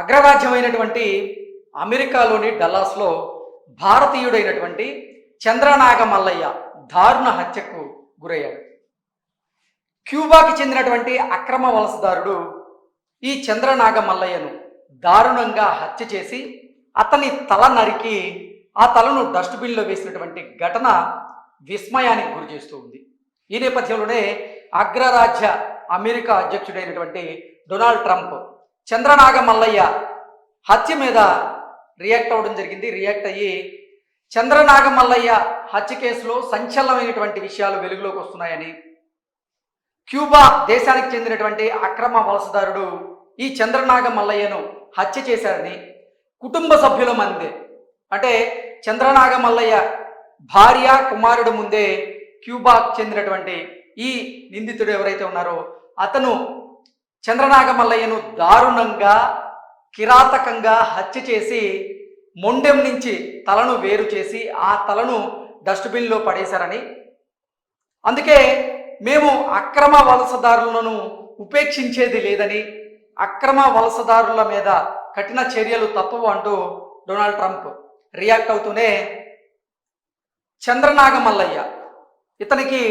అగ్రరాజ్యమైనటువంటి అమెరికాలోని డల్లాస్లో భారతీయుడైనటువంటి చంద్రనాగ మల్లయ్య దారుణ హత్యకు గురయ్యాడు. క్యూబాకి చెందినటువంటి అక్రమ వలసదారుడు ఈ చంద్రనాగ మల్లయ్యను దారుణంగా హత్య చేసి అతని తల నరికి ఆ తలను డస్ట్బిన్లో వేసినటువంటి ఘటన విస్మయానికి గురి చేస్తూ ఉంది. ఈ నేపథ్యంలోనే అగ్రరాజ్య అమెరికా అధ్యక్షుడైనటువంటి డొనాల్డ్ ట్రంప్ చంద్రనాగ మల్లయ్య హత్య మీద రియాక్ట్ అవ్వడం జరిగింది. రియాక్ట్ అయ్యి చంద్రనాగ మల్లయ్య హత్య కేసులో సంచలనమైనటువంటి విషయాలు వెలుగులోకి వస్తున్నాయని క్యూబా దేశానికి చెందినటువంటి అక్రమ వలసదారుడు ఈ చంద్రనాగ మల్లయ్యను హత్య చేశారని కుటుంబ సభ్యుల మందే అంటే చంద్రనాగ మల్లయ్య భార్య కుమారుడు ముందే క్యూబాకు చెందినటువంటి ఈ నిందితుడు ఎవరైతే ఉన్నారో అతను చంద్రనాగమల్లయ్యను దారుణంగా కిరాతకంగా హత్య చేసి మొండెం నుంచి తలను వేరు చేసి ఆ తలను డస్ట్బిన్లో పడేశారని. అందుకే మేము అక్రమ వలసదారులను ఉపేక్షించేది లేదని అక్రమ వలసదారుల మీద కఠిన చర్యలు తప్పవు అంటూ డొనాల్డ్ ట్రంప్ రియాక్ట్ అవుతూనే చంద్రనాగమల్లయ్య ఇతనికి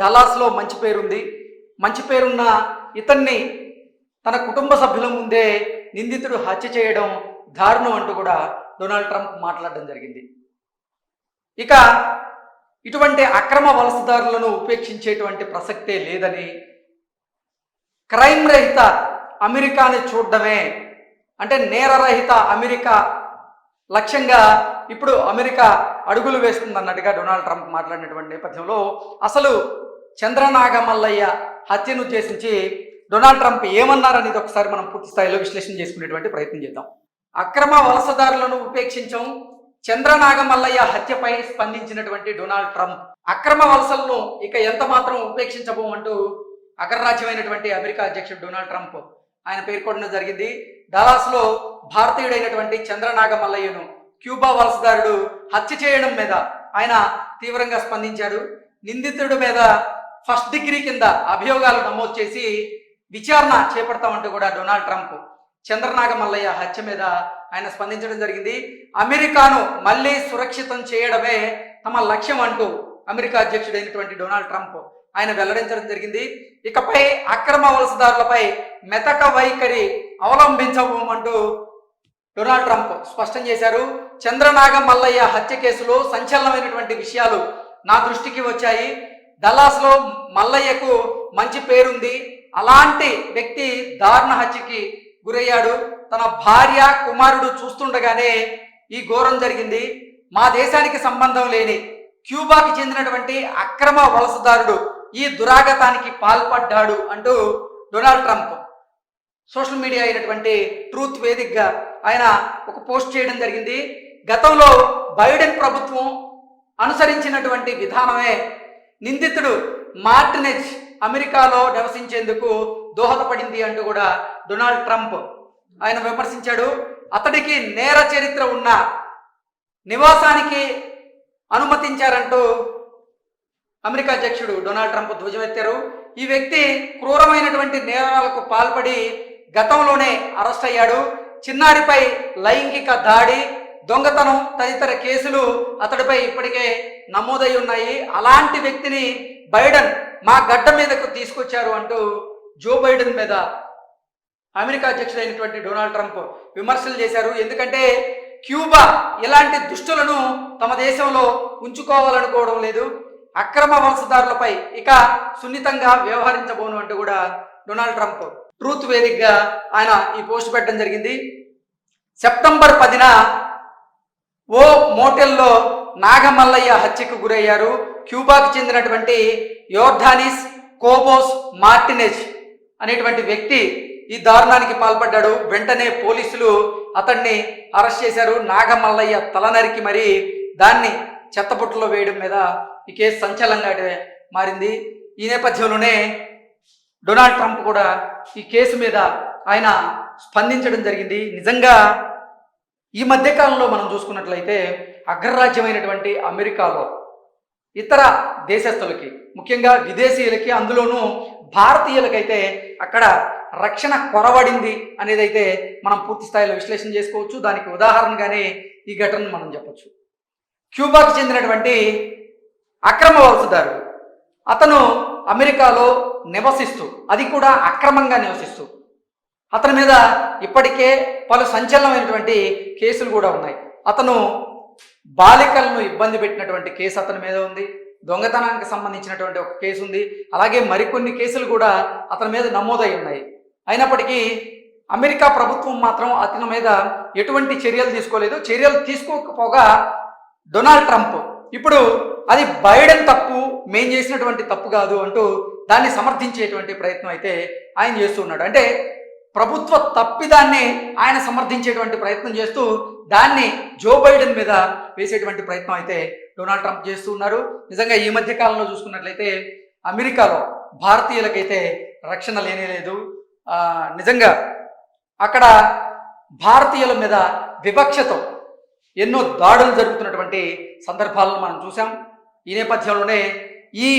డలాస్లో మంచి పేరుంది. మంచి పేరున్న ఇతన్ని తన కుటుంబ సభ్యుల ముందే నిందితుడు హత్య చేయడం దారుణం అంటూ కూడా డొనాల్డ్ ట్రంప్ మాట్లాడడం జరిగింది. ఇక ఇటువంటి అక్రమ వలసదారులను ఉపేక్షించేటువంటి ప్రసక్తే లేదని క్రైమ్ రహిత అమెరికాని చూడడమే అంటే నేరరహిత అమెరికా లక్ష్యంగా ఇప్పుడు అమెరికా అడుగులు వేస్తుందన్నట్టుగా డొనాల్డ్ ట్రంప్ మాట్లాడినటువంటి నేపథ్యంలో అసలు చంద్రనాగమల్లయ్య హత్యను ఉద్దేశించి డొనాల్డ్ ట్రంప్ ఏమన్నారనేది ఒకసారి మనం పూర్తి స్థాయిలో విశ్లేషణ చేసుకునేటువంటి ప్రయత్నం చేద్దాం. అక్రమ వలసదారులను ఉపేక్షించం చంద్రనాగ మల్లయ్య హత్యపై స్పందించినటువంటి డొనాల్డ్ ట్రంప్. అక్రమ వలసలను ఇక ఎంత మాత్రం ఉపేక్షించబోమంటూ అగ్రరాజ్యమైనటువంటి అమెరికా అధ్యక్షుడు డొనాల్డ్ ట్రంప్ ఆయన పేర్కొనడం జరిగింది. డలాస్లో భారతీయుడైనటువంటి చంద్రనాగ మల్లయ్యను క్యూబా వలసదారుడు హత్య చేయడం మీద ఆయన తీవ్రంగా స్పందించాడు. నిందితుడి మీద ఫస్ట్ డిగ్రీ కింద అభియోగాలు నమోదు చేసి విచారణ చేపడతామంటూ కూడా డొనాల్డ్ ట్రంప్ చంద్రనాగ మల్లయ్య హత్య మీద ఆయన స్పందించడం జరిగింది. అమెరికాను మళ్ళీ సురక్షితం చేయడమే తమ లక్ష్యం అంటూ అమెరికా అధ్యక్షుడైనటువంటి డొనాల్డ్ ట్రంప్ ఆయన వెల్లడించడం జరిగింది. ఇకపై అక్రమ వలసదారులపై మెతక వైఖరి అవలంబించబోమంటూ డొనాల్డ్ ట్రంప్ స్పష్టం చేశారు. చంద్రనాగ మల్లయ్య హత్య కేసులో సంచలనమైనటువంటి విషయాలు నా దృష్టికి వచ్చాయి. డల్లాస్లో మల్లయ్యకు మంచి పేరుంది. అలాంటి వ్యక్తి దారుణ హత్యకి గురయ్యాడు. తన భార్య కుమారుడు చూస్తుండగానే ఈ ఘోరం జరిగింది. మా దేశానికి సంబంధం లేని క్యూబాకి చెందినటువంటి అక్రమ వలసదారుడు ఈ దురాగతానికి పాల్పడ్డాడు అంటూ డొనాల్డ్ ట్రంప్ సోషల్ మీడియా అయినటువంటి ట్రూత్ వేదికగా ఆయన ఒక పోస్ట్ చేయడం జరిగింది. గతంలో బైడెన్ ప్రభుత్వం అనుసరించినటువంటి విధానమే నిందితుడు మార్టినెజ్ అమెరికాలో నివసించేందుకు దోహదపడింది అంటూ కూడా డొనాల్డ్ ట్రంప్. ఆయన విమర్శించాడు అతడికి నేర చరిత్ర ఉన్న నివాసానికి అనుమతించారంటూ అమెరికా అధ్యక్షుడు డొనాల్డ్ ట్రంప్ ధ్వజమెత్తారు. ఈ వ్యక్తి క్రూరమైనటువంటి నేరాలకు పాల్పడి గతంలోనే అరెస్ట్ అయ్యాడు. చిన్నారిపై లైంగిక దాడి దొంగతనం తదితర కేసులు అతడిపై ఇప్పటికే నమోదై ఉన్నాయి. అలాంటి వ్యక్తిని బైడెన్ మా గడ్డ మీదకు తీసుకొచ్చారు అంటూ జో బైడెన్ మీద అమెరికా అధ్యక్షుడైనటువంటి డొనాల్డ్ ట్రంప్ విమర్శలు చేశారు. ఎందుకంటే క్యూబా ఇలాంటి దుష్టులను తమ దేశంలో ఉంచుకోవాలనుకోవడం లేదు. అక్రమ వలసదారులపై ఇక సున్నితంగా వ్యవహరించబోను అంటూ కూడా డొనాల్డ్ ట్రంప్ ట్రూత్ వేదికగా ఆయన ఈ పోస్ట్ పెట్టడం జరిగింది. సెప్టెంబర్ పదిన ఓ మోటెల్లో నాగమల్లయ్య హత్యకు గురయ్యారు. క్యూబాకు చెందినటువంటి యోర్ధానిస్ కోబోస్ మార్టినెజ్ అనేటువంటి వ్యక్తి ఈ దారుణానికి పాల్పడ్డాడు. వెంటనే పోలీసులు అతన్ని అరెస్ట్ చేశారు. నాగమల్లయ్య తల నరికి మరి దాన్ని చెత్తపుట్టలో వేయడం మీద ఈ కేసు సంచలనంగా మారింది. ఈ నేపథ్యంలోనే డొనాల్డ్ ట్రంప్ కూడా ఈ కేసు మీద ఆయన స్పందించడం జరిగింది. నిజంగా ఈ మధ్యకాలంలో మనం చూసుకున్నట్లయితే అగ్రరాజ్యమైనటువంటి అమెరికాలో ఇతర దేశస్తులకి ముఖ్యంగా విదేశీయులకి అందులోనూ భారతీయులకైతే అక్కడ రక్షణ కొరవడింది అనేది అయితే మనం పూర్తి స్థాయిలో విశ్లేషణ చేసుకోవచ్చు. దానికి ఉదాహరణగానే ఈ ఘటనను మనం చెప్పచ్చు. క్యూబాకి చెందినటువంటి అక్రమ వలసదారుడు. అతను అమెరికాలో నివసిస్తూ అది కూడా అక్రమంగా నివసిస్తూ అతని మీద ఇప్పటికే పలు సంచలనమైనటువంటి కేసులు కూడా ఉన్నాయి. అతను బాలికలను ఇబ్బంది పెట్టినటువంటి కేసు అతని మీద ఉంది. దొంగతనానికి సంబంధించినటువంటి ఒక కేసు ఉంది. అలాగే మరికొన్ని కేసులు కూడా అతని మీద నమోదై ఉన్నాయి. అయినప్పటికీ అమెరికా ప్రభుత్వం మాత్రం అతని మీద ఎటువంటి చర్యలు తీసుకోలేదు. చర్యలు తీసుకోకపోగా డొనాల్డ్ ట్రంప్ ఇప్పుడు అది బైడెన్ తప్పు మేం చేసినటువంటి తప్పు కాదు అంటూ దాన్ని సమర్థించేటువంటి ప్రయత్నం అయితే ఆయన చేస్తున్నాడు అంటే ప్రభుత్వ తప్పిదాన్ని ఆయన సమర్థించేటువంటి ప్రయత్నం చేస్తూ దాన్ని జో బైడెన్ మీద వేసేటువంటి ప్రయత్నం అయితే డొనాల్డ్ ట్రంప్ చేస్తూ ఉన్నారు. నిజంగా ఈ మధ్య కాలంలో చూసుకున్నట్లయితే అమెరికాలో భారతీయులకైతే రక్షణ లేనే లేదు. నిజంగా అక్కడ భారతీయుల మీద వివక్షతో ఎన్నో దాడులు జరుగుతున్నటువంటి సందర్భాలను మనం చూసాం ఈ నేపథ్యంలోనే ఈ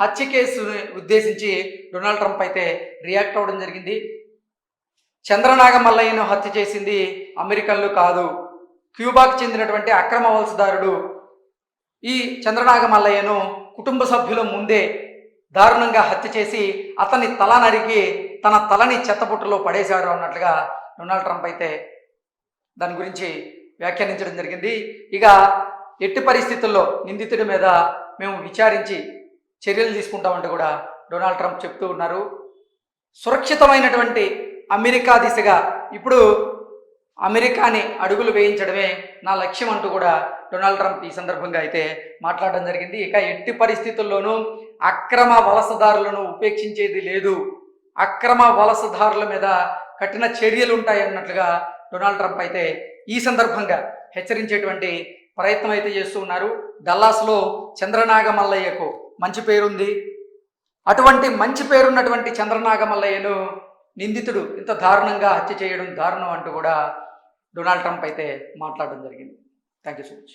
హత్య కేసుని ఉద్దేశించి డొనాల్డ్ ట్రంప్ అయితే రియాక్ట్ అవ్వడం జరిగింది. చంద్రనాగ మల్లయ్యను హత్య చేసింది అమెరికన్లు కాదు. క్యూబాకు చెందినటువంటి అక్రమ వలసదారుడు ఈ చంద్రనాగ మల్లయ్యను కుటుంబ సభ్యుల ముందే దారుణంగా హత్య చేసి అతన్ని తల నరికి తన తలని చెత్తపుట్టలో పడేశాడు అన్నట్లుగా డొనాల్డ్ ట్రంప్ అయితే దాని గురించి వ్యాఖ్యానించడం జరిగింది. ఇక ఎట్టి పరిస్థితుల్లో నిందితుడి మీద మేము విచారించి చర్యలు తీసుకుంటామంటూ కూడా డొనాల్డ్ ట్రంప్ చెప్తూ ఉన్నారు. సురక్షితమైనటువంటి అమెరికా దిశగా ఇప్పుడు అమెరికాని అడుగులు వేయించడమే నా లక్ష్యం అంటూ కూడా డొనాల్డ్ ట్రంప్ ఈ సందర్భంగా అయితే మాట్లాడడం జరిగింది. ఇక ఎట్టి పరిస్థితుల్లోనూ అక్రమ వలసదారులను ఉపేక్షించేది లేదు. అక్రమ వలసదారుల మీద కఠిన చర్యలు ఉంటాయన్నట్లుగా డొనాల్డ్ ట్రంప్ అయితే ఈ సందర్భంగా హెచ్చరించేటువంటి ప్రయత్నం అయితే చేస్తూ ఉన్నారు. డల్లాస్లో చంద్రనాగ మల్లయ్యకు మంచి పేరుంది. అటువంటి మంచి పేరున్నటువంటి చంద్రనాగ మల్లయ్యను నిందితుడు ఇంత దారుణంగా హత్య చేయడం దారుణం అంటూ కూడా డొనాల్డ్ ట్రంప్ అయితే మాట్లాడడం జరిగింది. Thank you so much.